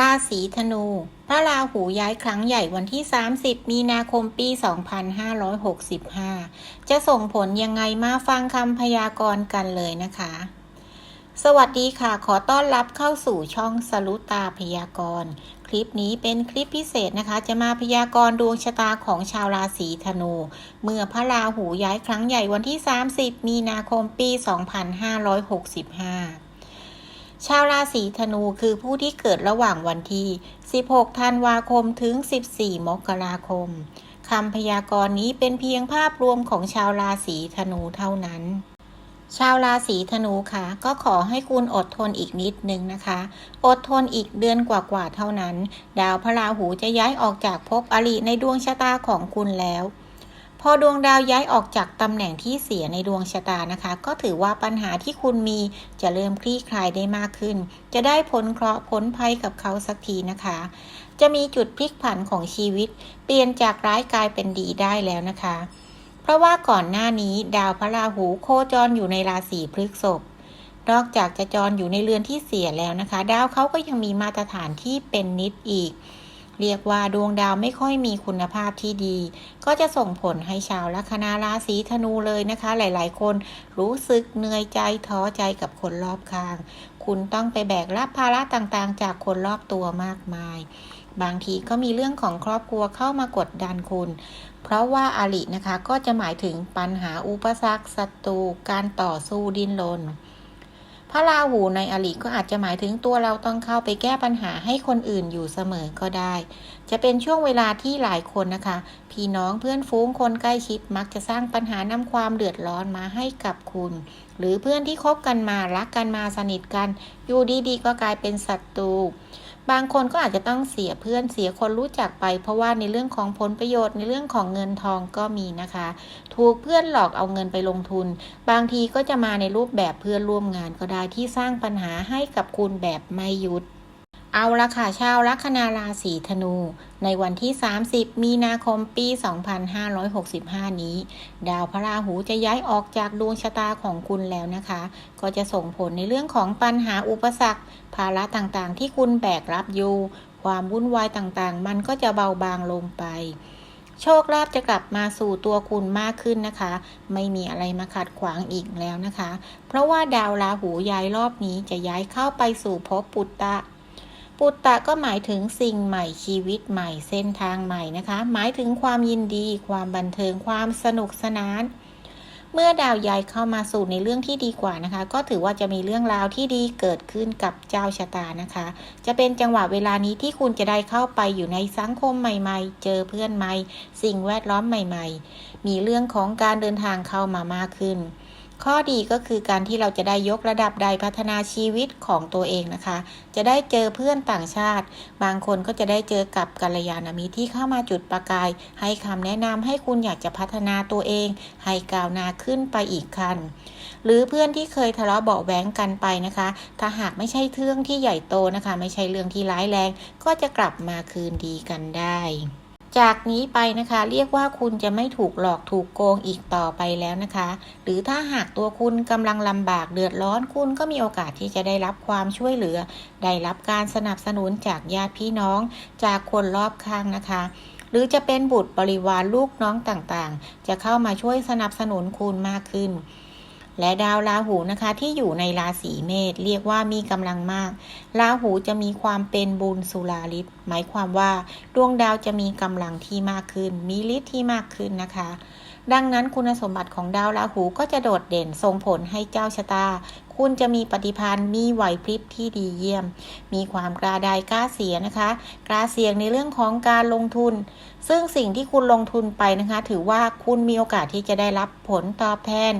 ราศีธนู พระราหูย้ายครั้งใหญ่วันที่ 30 มีนาคมปี 2565 จะส่งผลยังไงมาฟังคำพยากรณ์กันเลยนะคะ สวัสดีค่ะ ขอต้อนรับเข้าสู่ช่องสลุตาพยากรณ์ คลิปนี้เป็นคลิปพิเศษนะคะ จะมาพยากรณ์ดวงชะตาของชาวราศีธนู เมื่อพระราหูย้ายครั้งใหญ่วันที่ 30 มีนาคมปี 2565 ชาวราศีธนูคือผู้ที่เกิดระหว่างวันที่ 16 ธันวาคมถึง 14 มกราคมคำพยากรณ์นี้เป็นเพียงภาพรวมของชาวราศีธนูเท่านั้น ชาวราศีธนูค่ะ ก็ขอให้คุณอดทนอีกนิดนึงนะคะ อดทนอีกเดือนกว่าๆเท่านั้น ดาวพระราหูจะย้ายออกจากภพอริในดวงชะตาของคุณแล้ว พอดวงดาวย้ายออกจากตำแหน่งที่เสียในดวงชะตานะคะ ก็ถือว่าปัญหาที่คุณมีจะเริ่มคลี่คลายได้มากขึ้น จะได้ผลเคราะห์ผลภัยกับเขาสักทีนะคะ จะมีจุดพลิกผันของชีวิต เปลี่ยนจากร้ายกลายเป็นดีได้แล้วนะคะ เพราะว่าก่อนหน้านี้ดาวพระราหูโคจรอยู่ในราศีพฤษภนอกจากจะจรอยู่ในเรือนที่เสียแล้วนะคะ ดาวเขาก็ยังมีมาตรฐานที่เป็นนิดอีก เรียกว่าดวงดาวไม่ค่อยมีคุณภาพที่ดี ก็จะส่งผลให้ชาวลัคนาราศีธนูเลยนะคะ หลายๆ คนรู้สึกเหนื่อยใจท้อใจกับคนรอบข้าง คุณต้องไปแบกรับภาระต่างๆ จากคนรอบตัวมากมาย บางทีก็มีเรื่องของครอบครัวเข้ามากดดันคุณ เพราะว่าอาลินะคะก็จะหมายถึงปัญหาอุปสรรคศัตรูการต่อสู้ดิ้นรน ระราหูในอลิก็อาจจะหมายถึงตัวเราต้องเข้าไปแก้ปัญหาให้คนอื่นอยู่เสมอก็ได้ จะเป็นช่วงเวลาที่หลายคนนะคะ พี่น้องเพื่อนฝูงคนใกล้ชิดมักจะสร้างปัญหานำความเดือดร้อนมาให้กับคุณ หรือเพื่อนที่คบกันมารักกันมาสนิทกัน อยู่ดีๆ ก็กลายเป็นศัตรู บางคนก็อาจจะต้องเสียเพื่อนเสียคนรู้จักไป เพราะว่าในเรื่องของผลประโยชน์ในเรื่องของเงินทองก็มีนะคะ ถูกเพื่อนหลอกเอาเงินไปลงทุน บางทีก็จะมาในรูปแบบเพื่อนร่วมงานก็ได้ที่สร้างปัญหาให้กับคุณแบบไม่หยุด เอาละค่ะชาวลัคนาราศีธนู ในวันที่ 30 มีนาคมปี 2565 นี้ ดาวพระราหูจะย้ายออกจากดวงชะตาของคุณแล้วนะคะ ก็จะส่งผลในเรื่องของปัญหาอุปสรรค ภาระต่างๆ ที่คุณแบกรับอยู่ ความวุ่นวายต่างๆ มันก็จะเบาบางลงไปโชคลาภจะกลับมาสู่ตัวคุณมากขึ้นนะคะ ไม่มีอะไรมาขัดขวางอีกแล้วนะคะ เพราะว่าดาวราหูย้ายรอบนี้จะย้ายเข้าไปสู่ภพปุตตะ ปุตตะก็หมายถึงสิ่งใหม่ชีวิตใหม่เส้นทางใหม่นะคะ หมายถึงความยินดี ความบันเทิงความสนุกสนาน เมื่อดาวย้ายเข้ามาสู่ในเรื่องที่ดีกว่านะคะ ก็ถือว่าจะมีเรื่องราวที่ดีเกิดขึ้นกับเจ้าชะตานะคะ จะเป็นจังหวะเวลานี้ที่คุณจะได้เข้าไปอยู่ในสังคมใหม่ๆ เจอเพื่อนใหม่ สิ่งแวดล้อมใหม่ ๆ มีเรื่องของการเดินทางเข้ามามากขึ้น ข้อดีก็คือการที่เราจะได้ยกระดับใดพัฒนาชีวิตของตัวเองนะคะ จะได้เจอเพื่อนต่างชาติ บางคนก็จะได้เจอกับกัลยาณมิตรที่เข้ามาจุดประกาย ให้คำแนะนำให้คุณอยากจะพัฒนาตัวเอง ให้ก้าวหน้าขึ้นไปอีกขั้นหรือเพื่อนที่เคยทะเลาะเบาะแว้งกันไปนะคะ ถ้าหากไม่ใช่เรื่องที่ใหญ่โตนะคะ ไม่ใช่เรื่องที่ร้ายแรง ก็จะกลับมาคืนดีกันได้ จากนี้ไปนะคะ เรียกว่าคุณจะไม่ถูกหลอกถูกโกงอีกต่อไปแล้วนะคะ หรือถ้าหากตัวคุณกำลังลำบากเดือดร้อนคุณก็มีโอกาสที่จะได้รับความช่วยเหลือ ได้รับการสนับสนุนจากญาติพี่น้อง จากคนรอบข้างนะคะหรือจะเป็นบุตรบริวารลูกน้องต่างๆ จะเข้ามาช่วยสนับสนุนคุณมากขึ้น และดาวราหูนะคะที่อยู่ในราศีเมษเรียกว่ามีกำลังมาก ราหูจะมีความเป็นบุญสุราฤทธิ์หมายความว่าดวงดาวจะมีกำลังที่มากขึ้น มีฤทธิ์ที่มากขึ้นนะคะ ดังนั้นคุณสมบัติของดาวราหูก็จะโดดเด่นส่งผลให้เจ้าชะตา คุณจะมีปฏิภาณมีไหวพริบที่ดีเยี่ยม มีความกล้าได้กล้าเสียนะคะ กล้าเสี่ยงในเรื่องของการลงทุน ซึ่งสิ่งที่คุณลงทุนไปนะคะ ถือว่าคุณมีโอกาสที่จะได้รับผลตอบแทน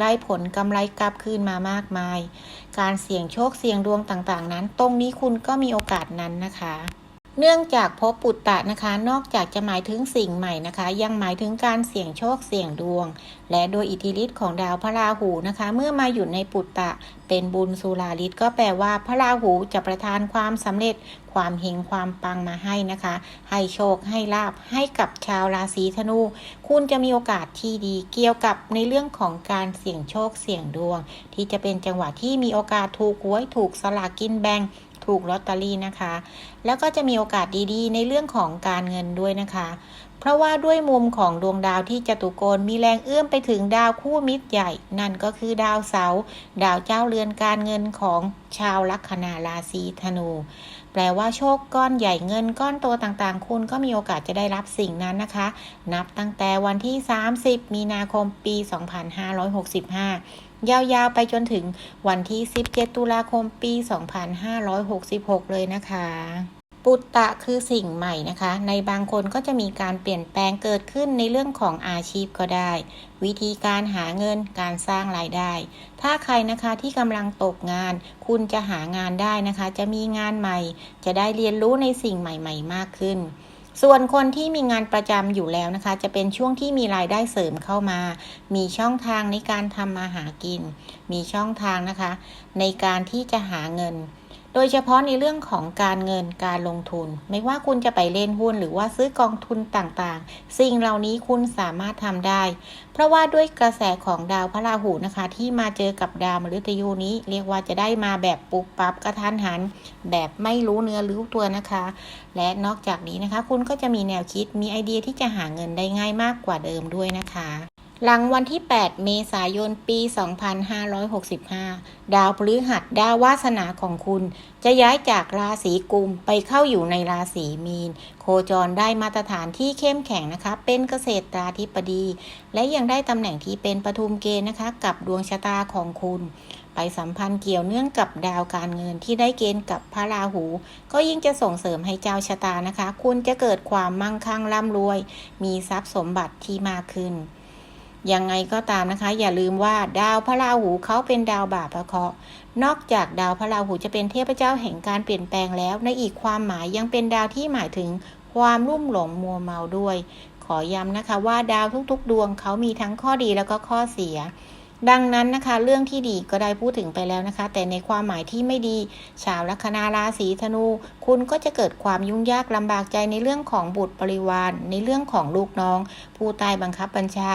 ได้ผลกำไรกลับคืนมามากมาย การเสี่ยงโชคเสี่ยงดวงต่างๆ นั้น ตรงนี้คุณก็มีโอกาสนั้นนะคะ เนื่องจากภพปุตตะนะคะ นอกจากจะหมายถึงสิ่งใหม่นะคะ ยังหมายถึงการเสี่ยงโชคเสี่ยงดวง และโดยอิทธิฤทธิ์ของดาวพระราหูนะคะ เมื่อมาอยู่ในปุตตะ เป็นบุญสุราฤทธิ์ก็แปลว่าพระราหูจะประทานความสำเร็จ ความเฮงความปังมาให้นะคะ ให้โชคให้ลาบให้กับชาวราศีธนู คุณจะมีโอกาสที่ดีเกี่ยวกับในเรื่องของการเสี่ยงโชคเสี่ยงดวง ที่จะเป็นจังหวะที่มีโอกาสถูกหวยถูกสลากกินแบ่ง ถูกลอตเตอรี่นะคะ แล้วก็จะมีโอกาสดีๆ ในเรื่องของการเงินด้วยนะคะ เพราะว่าด้วยมุมของดวงดาวที่จตุโกนมีแรงเอื้อมไปถึงดาวคู่มิตรใหญ่ นั่นก็คือดาวเสาร์ดาวเจ้าเรือนการเงินของชาวลัคนาราศีธนู แปลว่าโชคก้อนใหญ่เงินก้อนโตต่างๆ คุณก็มีโอกาสจะได้รับสิ่งนั้นนะคะ นับตั้งแต่วันที่ 30 มีนาคมปี 2565 ยาวๆ ไปจนถึงวันที่ 17 ตุลาคมปี 2566 เลยนะคะ ปุตตะคือสิ่งใหม่นะคะ ในบางคนก็จะมีการเปลี่ยนแปลงเกิดขึ้นในเรื่องของอาชีพก็ได้ วิธีการหาเงินการสร้างรายได้ ถ้าใครนะคะที่กำลังตกงาน คุณจะหางานได้นะคะ จะมีงานใหม่ จะได้เรียนรู้ในสิ่งใหม่ ๆ มากขึ้นส่วนคนที่มีงานประจำอยู่แล้วนะคะ จะเป็นช่วงที่มีรายได้เสริมเข้ามา มีช่องทางในการทำมาหากิน มีช่องทางนะคะ ในการที่จะหาเงิน โดยเฉพาะในเรื่องของการเงินการลงทุน ไม่ว่าคุณจะไปเล่นหุ้นหรือว่าซื้อกองทุนต่างๆ สิ่งเหล่านี้คุณสามารถทำได้ เพราะว่าด้วยกระแสของดาวพระราหูนะคะ ที่มาเจอกับดาวมฤตยูนี้ เรียกว่าจะได้มาแบบปุบปับกระทันหัน แบบไม่รู้เนื้อรู้ตัวนะคะ และนอกจากนี้นะคะ คุณก็จะมีแนวคิดมีไอเดียที่จะหาเงินได้ง่ายมากกว่าเดิมด้วยนะคะ หลังวันที่ 8 เมษายน ปี 2565 ดาวพฤหัสดาววาสนาของคุณ จะย้ายจากราศีกุมไปเข้าอยู่ในราศีมีน โคจรได้มาตรฐานที่เข้มแข็งนะคะ เป็นเกษตราธิบดี และยังได้ตำแหน่งที่เป็นปทุมเกณฑ์นะคะ กับดวงชะตาของคุณ ไปสัมพันธ์เกี่ยวเนื่องกับดาวการเงินที่ได้เกณฑ์กับพระราหู ก็ยิ่งจะส่งเสริมให้เจ้าชะตานะคะ คุณจะเกิดความมั่งคั่งร่ำรวย มีทรัพย์สมบัติที่มากขึ้น ยังไงก็ตามนะคะ อย่าลืมว่าดาวพระราหูเขาเป็นดาวบาปพระเคราะห์นอกจากดาวพระราหูจะเป็นเทพเจ้าแห่งการเปลี่ยนแปลงแล้ว ในอีกความหมายยังเป็นดาวที่หมายถึงความรุ่มหลงมัวเมาด้วย ขอย้ำนะคะว่าดาวทุกๆ ดวงเขามีทั้งข้อดีแล้วก็ข้อเสีย ดังนั้นนะคะ เรื่องที่ดีก็ได้พูดถึงไปแล้วนะคะ แต่ในความหมายที่ไม่ดี ชาวลัคนาราศีธนู คุณก็จะเกิดความยุ่งยากลำบากใจในเรื่องของบุตรบริวาร ในเรื่องของลูกน้อง ผู้ใต้บังคับบัญชา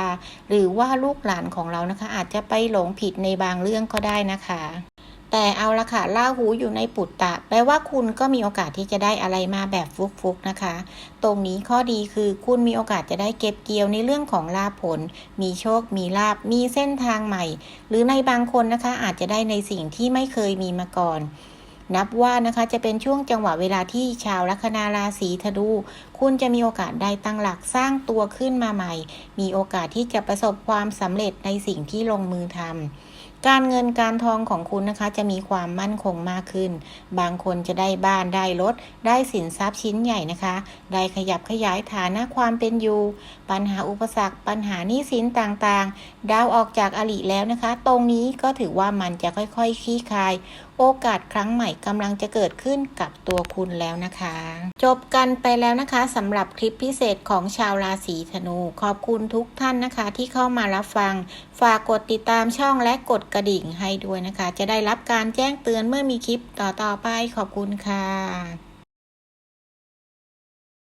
หรือว่าลูกหลานของเรานะคะ อาจจะไปหลงผิดในบางเรื่องก็ได้นะคะ แต่เอาละค่ะล่าหูอยู่ในปุตตะ แปลว่าคุณก็มีโอกาสที่จะได้อะไรมาแบบฟุกๆนะคะ ตรงนี้ข้อดีคือคุณมีโอกาสจะได้เก็บเกี่ยวในเรื่องของลาภผล มีโชค มีลาบ มีเส้นทางใหม่ หรือในบางคนนะคะอาจจะได้ในสิ่งที่ไม่เคยมีมาก่อน นับว่านะคะจะเป็นช่วงจังหวะเวลาที่ชาวลัคนาราศีธนูคุณจะมีโอกาสได้ตั้งหลักสร้างตัวขึ้นมาใหม่ มีโอกาสที่จะประสบความสำเร็จในสิ่งที่ลงมือทำ การเงินการทองของคุณนะคะจะมีความมั่นคงมากขึ้น บางคนจะได้บ้านได้รถ ได้สินทรัพย์ชิ้นใหญ่นะคะ ได้ขยับขยายฐานะความเป็นอยู่ ปัญหาอุปสรรค ปัญหาหนี้สินต่างๆ ดาวออกจากอริแล้วนะคะ ตรงนี้ก็ถือว่ามันจะค่อยๆคคลี่คลาย โอกาสครั้งใหม่กำลังจะเกิดขึ้นกับตัวคุณแล้วนะคะ จบกันไปแล้วนะคะสำหรับคลิปพิเศษของชาวราศีธนู ขอบคุณทุกท่านนะคะ ที่เข้ามารับฟัง ฝากกดติดตามช่องและกดกระดิ่งให้ด้วยนะคะ จะได้รับการแจ้งเตือนเมื่อมีคลิปต่อๆไปขอบคุณค่ะ